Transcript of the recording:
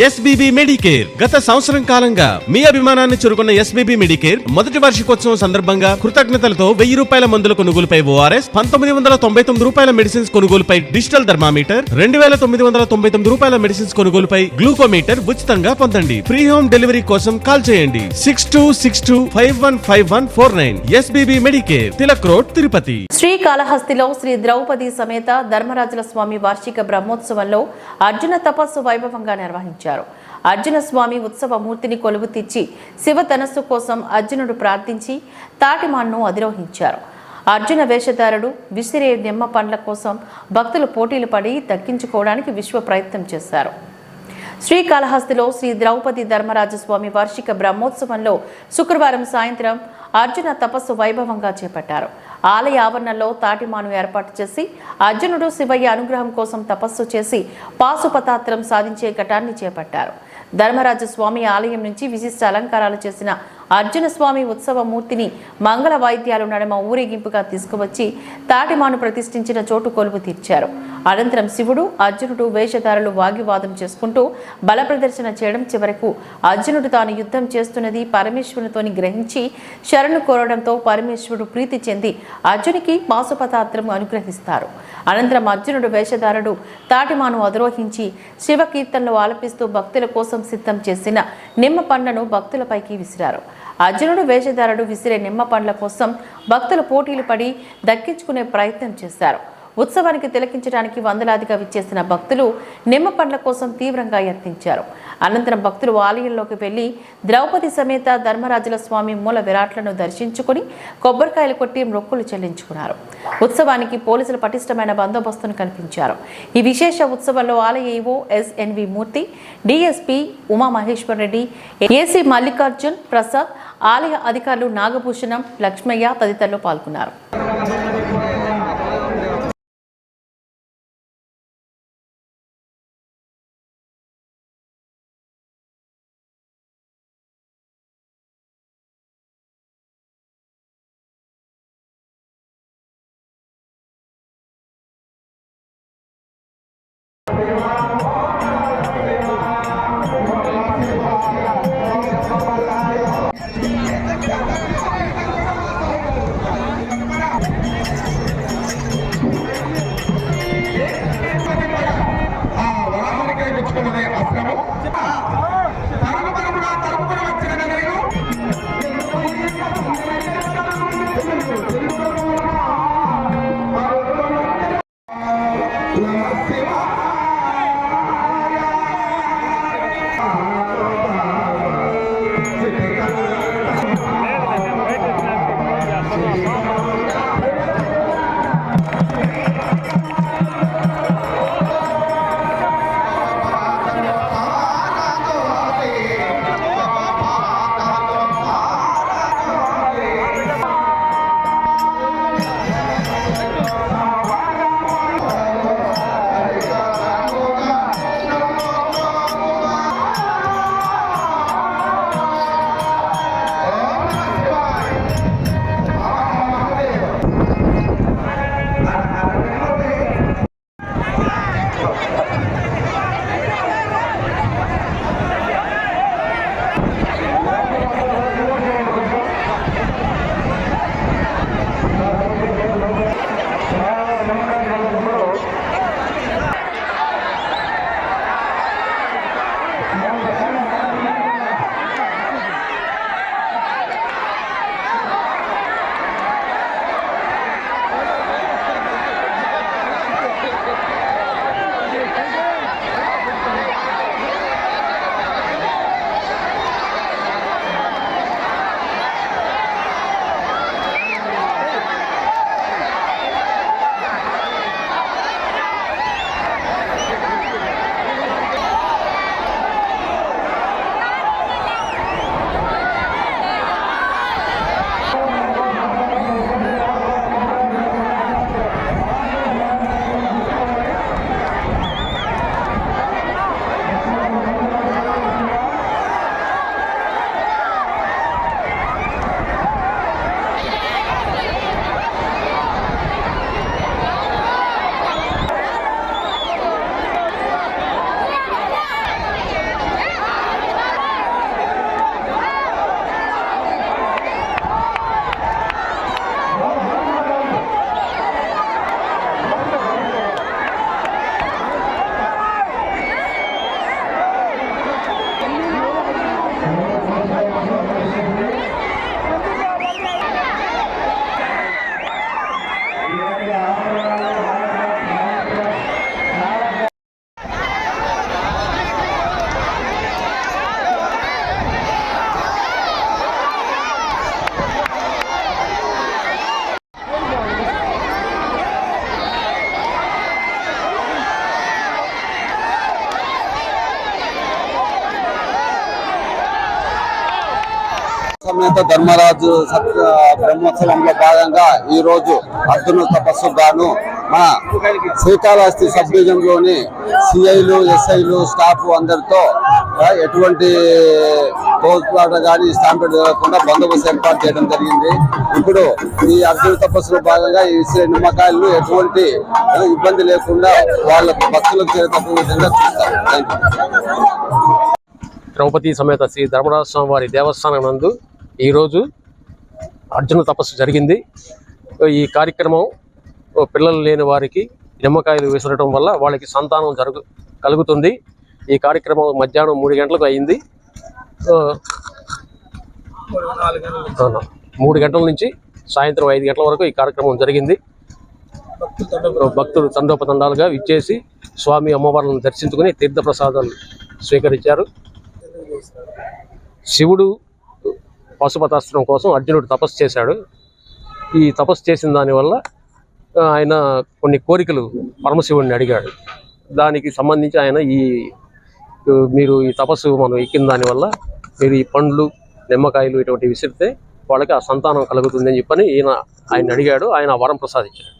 SBB Medicare గత సంవత్సరం కాలంగా మీ అభిమానాన్ని చురుకున్న ఎస్బీబీ మెడికేర్ మొదటి వార్షికోత్సవం సందర్భంగా కృతజ్ఞతలతో వెయ్యి రూపాయల మందుల కొనుగోలుపై ఓఆర్ఎస్ పంతొమ్మిది వందల తొంభై తొమ్మిది రూపాయల మెడిసిన్స్ కొనుగోలుపై డిజిటల్ థర్మామీటర్ రెండు వేల తొమ్మిది వందల తొంభై తొమ్మిది రూపాయల మెడిసిన్స్ కొనుగోలుపై గ్లూకోమీటర్ ఉచితంగా పొందండి. ఫ్రీ హోమ్ డెలివరీ కోసం కాల్ చేయండి. Six two six two five one five one four nine SBB Medicare Tilak road Tirupati. శ్రీకాళహస్తిలో Shri Draupadi సమేత ధర్మరాజుల స్వామి వార్షిక బ్రహ్మోత్సవంలో అర్జున తపస్సు వైభవంగా నిర్వహించారు. అర్జున స్వామి ఉత్సవ మూర్తిని కొలువు తెచ్చి శివ ధనస్సు కోసం అర్జునుడు ప్రార్థించి తాటిమాన్ను అధిరోహించారు. అర్జున వేషధారుడు విసిరే నిమ్మ పండ్ల కోసం భక్తులు పోటీలు పడి దక్కించుకోవడానికి విశ్వ ప్రయత్నం చేశారు. శ్రీకాళహస్తిలో శ్రీ ద్రౌపది ధర్మరాజస్వామి వార్షిక బ్రహ్మోత్సవంలో శుక్రవారం సాయంత్రం అర్జున తపస్సు వైభవంగా చేపట్టారు. ఆలయ ఆవరణలో తాటిమాను ఏర్పాటు చేసి అర్జునుడు శివయ్య అనుగ్రహం కోసం తపస్సు చేసి పాశుపతాత్రం సాధించే ఘటాన్ని చేపట్టారు. ధర్మరాజు స్వామి ఆలయం నుంచి విశిష్ట అలంకారాలు చేసిన అర్జున స్వామి ఉత్సవ మూర్తిని మంగళ వాయిద్యాలు నడమ ఊరేగింపుగా తీసుకువచ్చి తాటిమాను ప్రతిష్ఠించిన చోటు కొలువు తీర్చారు. అనంతరం శివుడు అర్జునుడు వేషధారులు వాగ్వివాదం చేసుకుంటూ బల ప్రదర్శన చేయడం చివరకు అర్జునుడు తాను యుద్ధం చేస్తున్నది పరమేశ్వరునితోని గ్రహించి శరణు కోరడంతో పరమేశ్వరుడు ప్రీతి చెంది అర్జునికి పాశుపతాత్రం అనుగ్రహిస్తారు. అనంతరం అర్జునుడు వేషధారుడు తాటిమాను అధిరోహించి శివకీర్తనలు ఆలపిస్తూ భక్తుల కోసం సిద్ధం చేసిన నిమ్మ పండ్లను భక్తులపైకి విసిరారు. అర్జునుడు వేషధారుడు విసిరే నిమ్మ పండ్ల కోసం భక్తులు పోటీలు పడి దక్కించుకునే ప్రయత్నం చేశారు. ఉత్సవానికి తిలకించడానికి వందలాదిగా విచ్చేసిన భక్తులు నిమ్మ పండ్ల కోసం తీవ్రంగా యత్నించారు. అనంతరం భక్తులు ఆలయంలోకి వెళ్ళి ద్రౌపది సమేత ధర్మరాజుల స్వామి మూల విరాట్లను దర్శించుకుని కొబ్బరికాయలు కొట్టి మొక్కులు చెల్లించుకున్నారు. ఉత్సవానికి పోలీసులు పటిష్టమైన బందోబస్తును కల్పించారు. ఈ విశేష ఉత్సవంలో ఆలయ EO SNV Murthy DSP Umamaheswar Reddy AC Mallikarjun Prasad ఆలయ అధికారులు నాగభూషణం లక్ష్మయ్య తదితరులు పాల్గొన్నారు. సమేత ధర్మరాజు సత్య బ్రహ్మోత్సవంలో భాగంగా ఈ రోజు అర్జున తపస్సు గాను మా శ్రీకాళహస్తి సబ్ డివిజన్లోని సిఐలు ఎస్ఐలు స్టాఫ్ అందరితో ఎటువంటి తోట్లాట కానీ స్టాంపెడ్ జరగకుండా బందోబస్తు ఏర్పాటు చేయడం జరిగింది. ఇప్పుడు ఈ అర్జున తపస్సులో భాగంగా ఈ విసిరే నిమ్మకాయలు ఎటువంటి ఇబ్బంది లేకుండా వాళ్ళకు భక్తులకు చేరేటప్పుడు విధంగా చూస్తారు థ్యాంక్ యూ ద్రౌపది సమేత శ్రీ ధర్మరాజ స్వామి వారి దేవస్థానం నందు ఈరోజు అర్జున తపస్సు జరిగింది. ఈ కార్యక్రమం పిల్లలు లేని వారికి నిమ్మకాయలు వేసడం వల్ల వాళ్ళకి సంతానం జరుగు కలుగుతుంది. ఈ కార్యక్రమం మధ్యాహ్నం మూడు గంటలకు అయింది. మూడు గంటల నుంచి సాయంత్రం ఐదు గంటల వరకు ఈ కార్యక్రమం జరిగింది. భక్తులు తండోపతండాలుగా ఇచ్చేసి స్వామి అమ్మవార్లను దర్శించుకుని తీర్థప్రసాదాలు స్వీకరించారు. శివుడు పశుపతాస్త్రం కోసం అర్జునుడు తపస్సు చేశాడు. ఈ తపస్సు చేసిన దానివల్ల ఆయన కొన్ని కోరికలు పరమశివుడిని అడిగాడు. దానికి సంబంధించి ఆయన ఈ మీరు ఈ తపస్సు మనం ఎక్కిన దానివల్ల మీరు ఈ పండ్లు నిమ్మకాయలు ఇటువంటి విసిరితే వాళ్ళకి ఆ సంతానం కలుగుతుందని చెప్పని ఈయన ఆయన అడిగాడు. ఆయన వరం ప్రసాదించాడు.